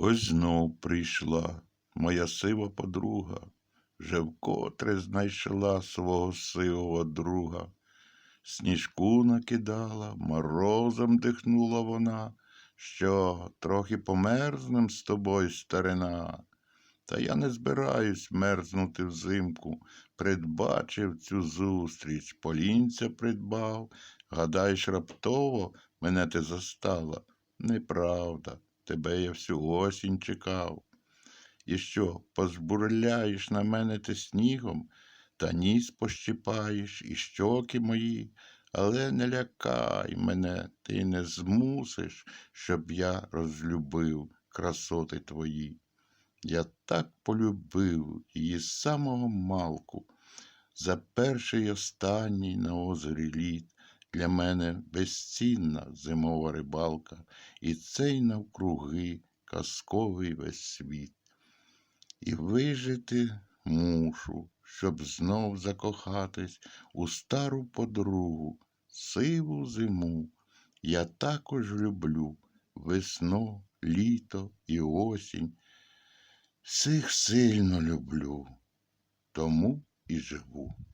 Ось знов прийшла моя сива подруга, вже вкотре знайшла свого сивого друга. Сніжку накидала, морозом дихнула вона, що трохи померзнем з тобою, старина. Та я не збираюсь мерзнути взимку, предбачив цю зустріч, полінця придбав. Гадаєш, раптово мене ти застала? Неправда, тебе я всю осінь чекав. І що, позбурляєш на мене ти снігом, та ніс пощипаєш, і щоки мої, але не лякай мене, ти не змусиш, щоб я розлюбив красоти твої. Я так полюбив її з самого малку. За перший останній на озері літ для мене безцінна зимова рибалка, і цей навкруги казковий весь світ. І вижити мушу, щоб знов закохатись у стару подругу, сиву зиму. Я також люблю весну, літо і осінь. Всіх сильно люблю, тому і живу.